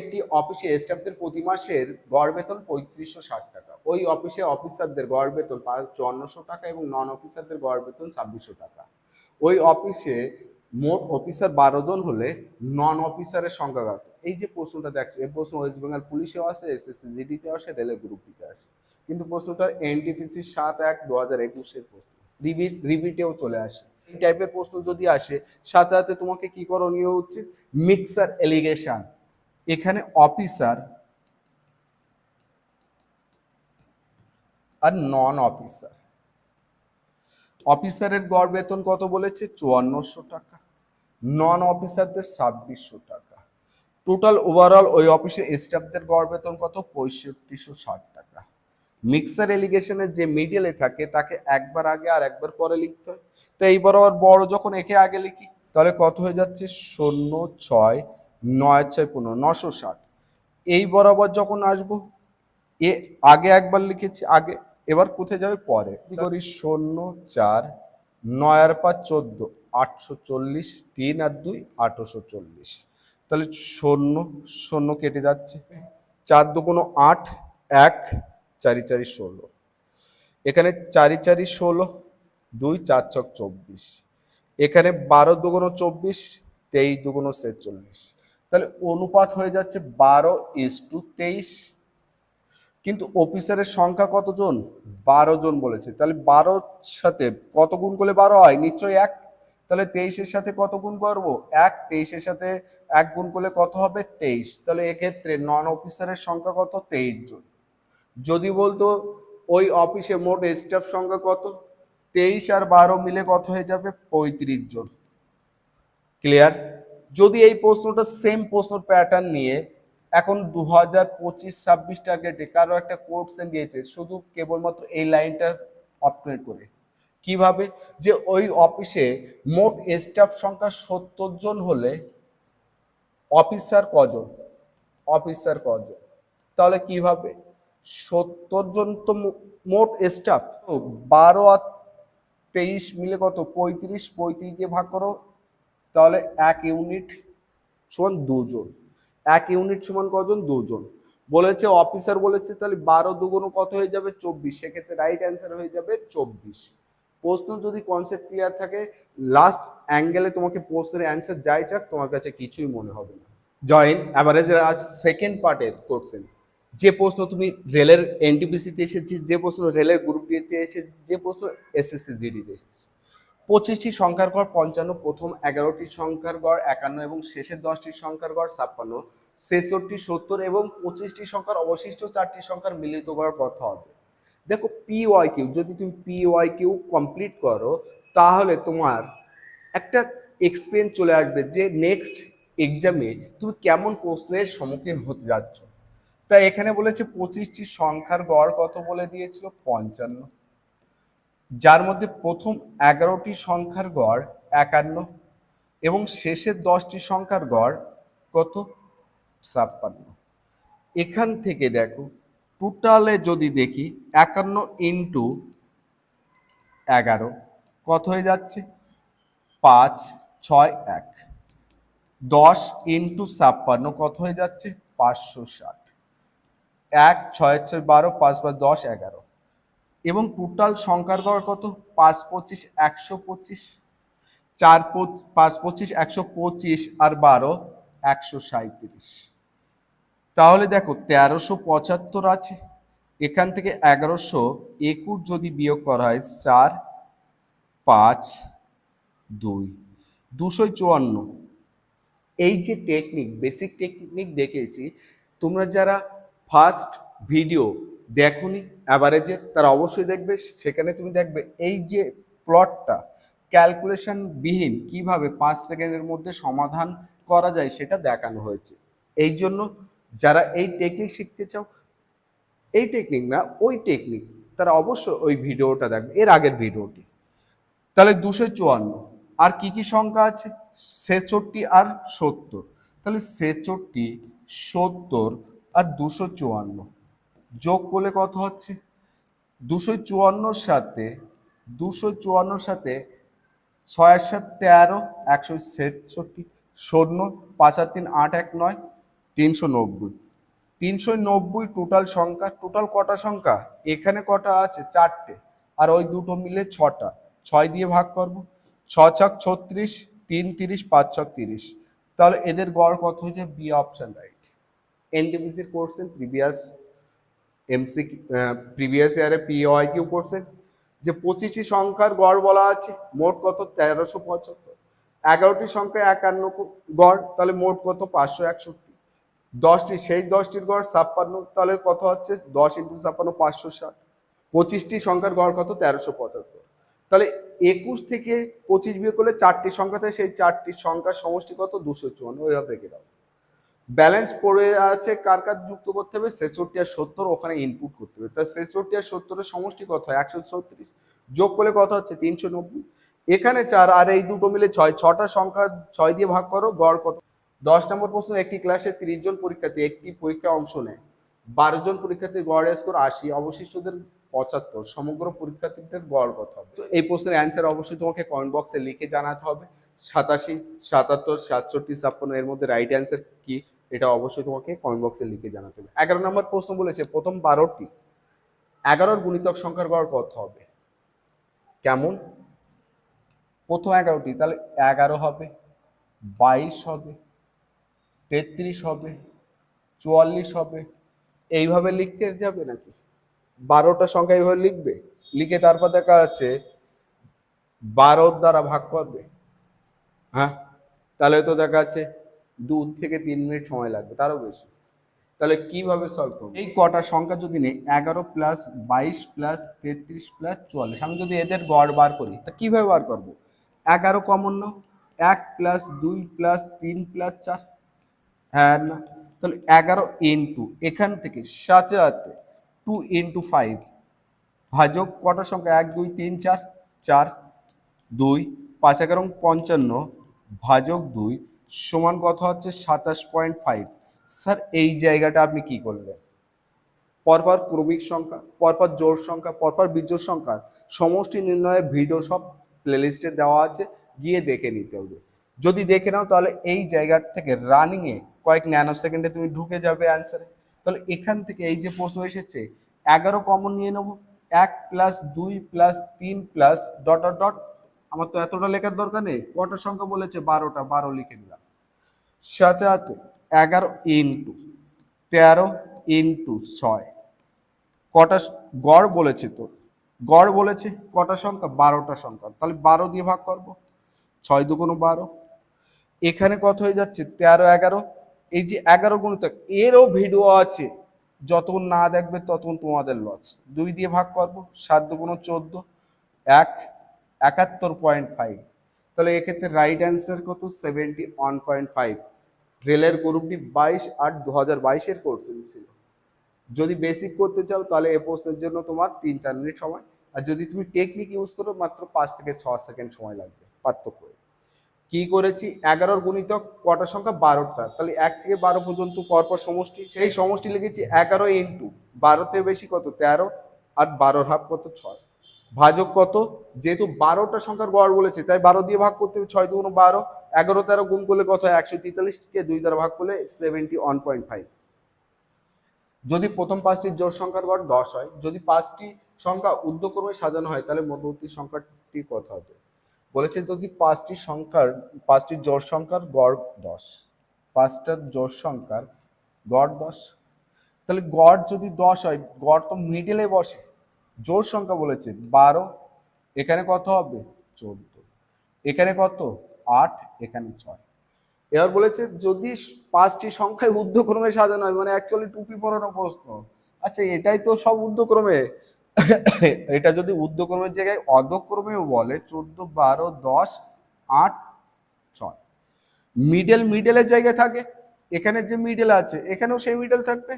একটি অফিসে স্টাফদের প্রতি মাসের গড় বেতন পঁয়ত্রিশশো ষাট টাকা। ওই অফিসে অফিসারদের গড় বেতন চুয়ান্নশো টাকা এবং নন অফিসারদের গড় বেতন ছাব্বিশশো টাকা। ওই অফিসে মোট অফিসার বারো জন হলে নন অফিসারের সংখ্যা কত? এই যে প্রশ্নটা দেখছ, এই প্রশ্ন ওয়েস্ট বেঙ্গল পুলিশেও আসে এসএসসি জিডিতে আসে, রেলের গ্রুপিতে আসে। কিন্তু প্রশ্নটা এনটিপিসি সাত এক দু হাজার একুশের প্রশ্ন। রিপিটেও চলে আসে। এই টাইপের প্রশ্ন যদি আসে, সাথে সাথে তোমাকে কি করণীয় উচিত? মিক্সার এলিগেশন এখানে অফিসার আর নন অফিসার অফিসারের গড় বেতন কত বলেছে? চুয়ান্নশো টাকা। নন অফিসারদের ছাব্বিশশো টাকা। টোটাল ওভারঅল ওই অফিসে স্টাফদের গড় বেতন কত? পঁয়ষট্টিশো ষাট টাকা। মিক্সার এলিগেশনের যে মিডিয়ালে থাকে, তাকে একবার আগে আর একবার পরে লিখতে হয়। তো এইবার আবার বড় যখন একে আগে লিখি, তাহলে কত হয়ে যাচ্ছে? শূন্য ছয় নয় ছয় পনেরো, নশো ষাট। এই বরাবর যখন আসব, এ আগে একবার লিখেছি, আগে, এবার কোথায় যাবে? পরে। করি? শূন্য চার, নয় আর পাঁচ চোদ্দ, আটশো চল্লিশ, তিন আর দুই, আটশো চল্লিশ। তাহলে শূন্য শূন্য কেটে যাচ্ছে। চার দুগুণ আট, এক, চারি চারি ষোলো। এখানে চারি চারি ষোলো, দুই চার ছক চব্বিশ। এখানে বারো দুগুণ চব্বিশ, তেইশ দুগুণ ছেচল্লিশ। তাহলে অনুপাত হয়ে যাচ্ছে বারো ইস টু তেইশ। কিন্তু অফিসারের সংখ্যা কতজন? বারো জন বলেছে। তাহলে বারোর সাথে কত গুণ করলে বারো হয়? নিশ্চয়ই এক। তাহলে তেইশের সাথে কত গুণ করব? এক। তেইশের সাথে এক গুণ করলে কত হবে? তেইশ। তাহলে এক্ষেত্রে নন অফিসারের সংখ্যা কত? তেইশ জন। যদি বলতো ওই অফিসে মোট স্টাফ সংখ্যা কত? তেইশ আর বারো মিলে কত হয়ে যাবে? পঁয়ত্রিশ জন। ক্লিয়ার যদি এই প্রশ্নটা সেম প্রশ্ন প্যাটার্ন নিয়ে, এখন দু হাজার পঁচিশ, ছাব্বিশ টার্গেটে কারও একটা কোর্সে দিয়েছে, শুধু কেবলমাত্র এই লাইনটা অপরেট করে। কীভাবে? যে ওই অফিসে মোট স্টাফ সংখ্যা সত্তর জন হলে অফিসার কজন? অফিসার কজন? তাহলে কীভাবে? সত্তর জন তো মোট স্টাফ তো বারো আর তেইশ মিলে কত? পঁয়ত্রিশ পঁয়ত্রিশ দিয়ে ভাগ করো তাহলে এক ইউনিট সমান দুজন। এক ইউনিট সমান কজন? দুজন। বলেছে, অফিসার বলেছে, তাহলে বারো দুগুণ কত হয়ে যাবে? চব্বিশ। সেক্ষেত্রে রাইট অ্যান্সার হয়ে যাবে চব্বিশ। প্রশ্ন যদি কনসেপ্ট ক্লিয়ার থাকে লাস্ট অ্যাঙ্গেলে তোমাকে প্রশ্নের অ্যান্সার যাই চাক তোমার কাছে কিছুই মনে হবে না। জয়েন অ্যাভারেজের আজ সেকেন্ড পার্টের কোশ্চেন যে প্রশ্ন তুমি রেলের এনটিপিসিতে এসেছি, যে প্রশ্ন রেলের গ্রুপ ডিতে এসেছে, যে প্রশ্ন এসএসসি জিডিতে এসেছে। পঁচিশটি সংখ্যার গড়, পঞ্চান্ন প্রথম, এগারোটি সংখ্যার গড়, একান্ন এবং শেষের দশটি সংখ্যার গড়, ছাপ্পান্ন, ছেষট্টি, সত্তর এবং পঁচিশটি সংখ্যার অবশিষ্ট চারটি সংখ্যার মিলিত গড় কত হবে? দেখো পি ওয়াই কিউ যদি তুমি পি ওয়াই কিউ কমপ্লিট করো, তাহলে তোমার একটা এক্সপিরিয়েন্স চলে আসবে যে নেক্সট এক্সামে তুমি কেমন প্রশ্নের সম্মুখীন হতে যাচ্ছ। তাই এখানে বলেছে পঁচিশটি সংখ্যার গড় কত বলে দিয়েছিল? পঞ্চান্ন। যার মধ্যে প্রথম এগারোটি সংখ্যার গড় একান্ন এবং শেষের দশটি সংখ্যার গড় কত? ছাপ্পান্ন। এখান থেকে দেখো টোটালে যদি দেখি, একান্ন ইন্টু এগারো, কত হয়ে যাচ্ছে? পাঁচ, ছয়, এক। দশ ইন্টু ছাপ্পান্ন, কত হয়ে যাচ্ছে? পাঁচশো ষাট। এক, ছয় ছয়, বারো, পাঁচ পাঁচ, দশ, এগারো। এবং টোটাল সংখ্যার গড় কত? পাঁচ পঁচিশ, একশো পঁচিশ, চার পাঁচ পঁচিশ, একশো পঁচিশ আর বারো, একশো সাঁত্রিশ তাহলে দেখো, তেরোশো পঁচাত্তর আছে। এখান থেকে এগারোশো একুশ যদি বিয়োগ করা হয়, চার, পাঁচ, দুই, দুশো চুয়ান্ন। এই যে টেকনিক বেসিক টেকনিক দেখেছি তোমরা যারা ফার্স্ট ভিডিও দেখোনি অ্যাভারেজে তারা অবশ্যই দেখবে, সেখানে তুমি দেখবে এই যে প্লটটা ক্যালকুলেশন বিহীন কীভাবে পাঁচ সেকেন্ডের মধ্যে সমাধান করা যায় সেটা দেখানো হয়েছে। এই জন্য যারা এই টেকনিক শিখতে চাও, এই টেকনিক না, ওই টেকনিক তারা অবশ্যই ওই ভিডিওটা দেখবে, এর আগের ভিডিওটি। তাহলে দুশো চুয়ান্ন, আর কি কি সংখ্যা আছে? ছেষট্টি আর সত্তর। তাহলে ছেষট্টি, সত্তর আর দুশো চুয়ান্ন। যোগ করলে কত হচ্ছে? দুশো চুয়ান্নর সাথে, দুশো চুয়ান্নর সাথে ছয়ের সাত তেরো, একশো ছেষট্টি, শূন্য পাঁচ আর তিন আট এক নয়, তিনশো নব্বই। তিনশো নব্বই টোটাল সংখ্যা টোটাল কটা সংখ্যা? এখানে কটা আছে? চারটে। আর ওই দুটো মিলে ছটা। ছয় দিয়ে ভাগ করব। ছ ছক ছত্রিশ, তিন তিরিশ, পাঁচ ছক তিরিশ। তাহলে এদের গড় কত হয়েছে? বি অপশন রাইট এনটিপিসির কোর্সেন প্রিভিয়াস এমসি প্রিভিয়াস ইয়ারে পিওয়াই কিউ কোর্সেন যে পঁচিশটি সংখ্যার গড় বলা আছে, মোট কত? তেরোশো পঁচাত্তর। এগারোটি সংখ্যা একান্ন গড়, তাহলে মোট কত? পাঁচশো একষট্টি। দশটি সেই দশটির গড় ছাপ্পান্ন, তাহলে কত হচ্ছে? দশ ইন্টু ছাপ্পান্ন, পাঁচশো ষাট। পঁচিশটি সংখ্যার গড় কত? তেরোশো পঁচাত্তর। তাহলে একুশ থেকে পঁচিশ বিয়ে করলে চারটি সংখ্যা থাকে সেই চারটি সংখ্যার সমষ্টি কত? দুশো চুয়ান্ন ওইভাবে দাও ব্যালেন্স পড়ে আছে কার কার যুক্ত করতে হবে? ছেষট্টি আর সত্তর ওখানে ইনপুট করতে হবে। তা ছেষট্টি আর সত্তরের সমষ্টি কত হয়? একশো ছত্রিশ। যোগ করলে কত হচ্ছে? তিনশো নব্বই। এখানে চার আর এই দুটো মিলে ছয়। ছটা সংখ্যা ছয় দিয়ে ভাগ করো, গড় কত? দশ নম্বর প্রশ্ন, একটি ক্লাসে তিরিশ জন পরীক্ষার্থী, একটি পরীক্ষায় অংশ নেয়। বারো জন পরীক্ষার্থীর গড় স্কোর আশি। অবশিষ্টদের পঁচাত্তর। সমগ্র পরীক্ষার্থীদের গড় কত হবে? এই প্রশ্নের অ্যান্সার অবশ্যই তোমাকে কমেন্ট বক্সে লিখে জানাতে হবে। সাতাশি, সাতাত্তর, সাতষট্টি, ছাপ্পান্ন, এর মধ্যে রাইট অ্যান্সার কি? এটা অবশ্যই তোমাকে কমেন্ট বক্সে লিখে জানাতে হবে। এগারো নম্বর প্রশ্ন বলেছে, প্রথম বারোটি এগারোর গুণিতক সংখ্যার গড় কত হবে? কেমন? প্রথম এগারোটি, তাহলে এগারো হবে, বাইশ হবে, তেত্রিশ হবে, চুয়াল্লিশ হবে, এইভাবে লিখতে যাবে নাকি? বারোটা সংখ্যা এইভাবে লিখবে? লিখে তারপর দেখা যাচ্ছে বারোর দ্বারা ভাগ করবে। হ্যাঁ? তাহলে তো দেখা যাচ্ছে দু থেকে তিন মিনিট সময় লাগবে, তারও বেশি। তাহলে কীভাবে সলভ করব? এই কটা সংখ্যা যদি নেই, এগারো প্লাস বাইশ প্লাস তেত্রিশ প্লাস চুয়াল্লিশ, আমি যদি এদের গড় বার করি, তা কীভাবে বার করব? এগারো কমন নাও, এক প্লাস দুই প্লাস তিন প্লাস চার। হ্যাঁ না। তাহলে এগারো ইন্টু এখান থেকে সাথে সাথে টু ইন্টু ফাইভ ভাজক কটা সংখ্যা? এক, দুই, তিন, চার। চার, দুই, পাঁচ, এগারো, পঞ্চান্ন। ভাজক দুই সমান কত হচ্ছে? সাতাশ পয়েন্ট ফাইভ। স্যার, এই জায়গাটা আপনি কি করলেন? পরপর ক্রমিক সংখ্যা, পরপর জোর সংখ্যা, পরপর বিজোড় সংখ্যা, সমষ্টি নির্ণয়ের ভিডিও সব প্লেলিস্টে দেওয়া আছে, গিয়ে দেখে নিতে হবে। যদি দেখে নাও, তাহলে এই জায়গা থেকে রানিং এ কয়েক ন্যানো সেকেন্ডে তুমি ঢুকে যাবে অ্যান্সারে তাহলে এখান থেকে এই যে প্রশ্ন এসেছে, এগারো কমন নিয়ে নেব। এক প্লাস দুই প্লাস তিন প্লাস ডট ডট ডট আমার তো এতটা লেখার দরকার নেই। কটা সংখ্যা বলেছে? বারোটা। বারো লিখে দিলাম সাথে সাথে এগারো ইন্টু তেরো ইন্টু ছয়। কটা গড় বলেছে তো গড় বলেছে কটা সংখ্যা? বারোটা সংখ্যা। তাহলে বারো দিয়ে ভাগ করব। ছয় দুগুণ বারো। এখানে কত হয়ে যাচ্ছে? তেরো, এগারো। এই যে এগারো গুণিতক এরও ভিডিও আছে। যতক্ষণ না দেখবে ততক্ষণ তোমাদের লস দুই দিয়ে ভাগ করব, সাত দুগুণ চোদ্দ, এক, একাত্তর পয়েন্ট ফাইভ তাহলে এক্ষেত্রে রাইট অ্যান্সার কত? সেভেন্টি ওয়ান পয়েন্ট ফাইভ রেলের গ্রুপটি বাইশ আট দু হাজার বাইশের কোর্সিং ছিল। যদি বেসিক করতে চাও, তাহলে এই প্রশ্নের জন্য তোমার তিন চার মিনিট সময়। আর যদি তুমি টেকনিক ইউজ করো, মাত্র পাঁচ থেকে ছ সেকেন্ড সময় লাগবে, পার্থক্য কি করেছি? এগারোর গুণিতক কটা সংখ্যা? বারোটা। তাহলে এক থেকে বারো পর্যন্ত পরপর সমষ্টি। সেই সমষ্টি লিখেছি এগারো ইন্টু বারোতে বেশি কত? তেরো। আর বারোর হাফ কত? ছয়। ভাজক কত? যেহেতু বারোটা সংখ্যার গড় বলেছে, তাই বারো দিয়ে ভাগ করতে হবে, ছয় দুগুণ বারো। এগারো তেরো গুণ করলে কত হয়? একশো তেতাল্লিশকে দুই দ্বারা ভাগ করলে সেভেন্টি ওয়ান পয়েন্ট ফাইভ যদি প্রথম পাঁচটির জোড় সংখ্যার গড় দশ হয়, যদি পাঁচটি সংখ্যা ঊর্ধ্বক্রমে সাজানো হয়, তাহলে মধ্যবর্তী সংখ্যাটি কত হবে। বলেছে যদি পাঁচটি সংখ্যার, পাঁচটি জোড় সংখ্যার গড় দশ, পাঁচটার জোড় সংখ্যার গড় দশ, তাহলে গড় যদি দশ হয়, গড় তো মিডিলে বসে। জোড় সংখ্যা বলেছে, বারো, এখানে কত হবে? চোদ্দ। এখানে কত? আট, এখানে ছয়। এবার বলেছে যদি পাঁচটি সংখ্যায় ঊর্ধ্বক্রমে সাজানো হয় মানে অ্যাকচুয়ালি টুপি পরানো প্রশ্ন। আচ্ছা এটাই তো সব ঊর্ধ্বক্রমে। এটা যদি ঊর্ধ্বক্রমের জায়গায় অধক্রমেও বলে, চোদ্দ, বারো, দশ, আট, ছয়। মিডল মিডলের জায়গায় থাকে, এখানে যে মিডল আছে, এখানেও সেই মিডল থাকবে।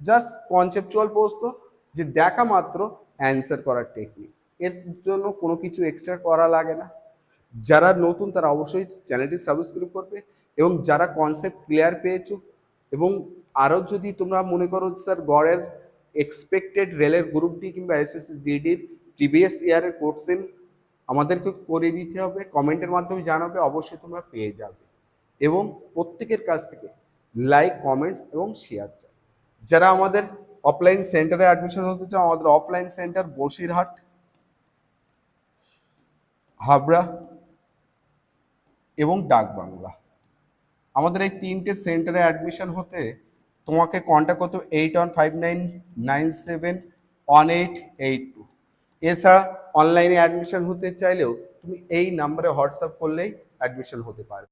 জাস্ট কনসেপচুয়াল প্রশ্ন, যে দেখা মাত্র অ্যান্সার করার টেকনিক এর জন্য কোনো কিছু এক্সট্রা করা লাগে না। যারা নতুন, তারা অবশ্যই চ্যানেলটি সাবস্ক্রাইব করবে এবং যারা কনসেপ্ট ক্লিয়ার পেয়েছ এবং আরও যদি তোমরা মনে করো স্যার গড়ের এক্সপেক্টেড রেলের গ্রুপটি কিংবা এস এসএসসি জিডির প্রিভিয়াস ইয়ারের কোর্সেন আমাদেরকে করে দিতে হবে, কমেন্টের মাধ্যমে জানাবে, অবশ্যই তোমরা পেয়ে যাবে। এবং প্রত্যেকের কাছ থেকে লাইক কমেন্টস এবং শেয়ার চাই যারা আমাদের অফলাইন সেন্টারে অ্যাডমিশন হতে চাও, আমাদের অফলাইন সেন্টার বসিরহাট, হাবড়া এবং ডাকবাংলা। আমাদের এই তিনটে সেন্টারে অ্যাডমিশন হতে তোমাকে কন্ট্যাক্ট করতে eight one five nine nine seven one eight eight two এছাড়া অনলাইনে অ্যাডমিশন হতে চাইলেও তুমি এই নাম্বারে হোয়াটসঅ্যাপ করলেই অ্যাডমিশন হতে পারবে।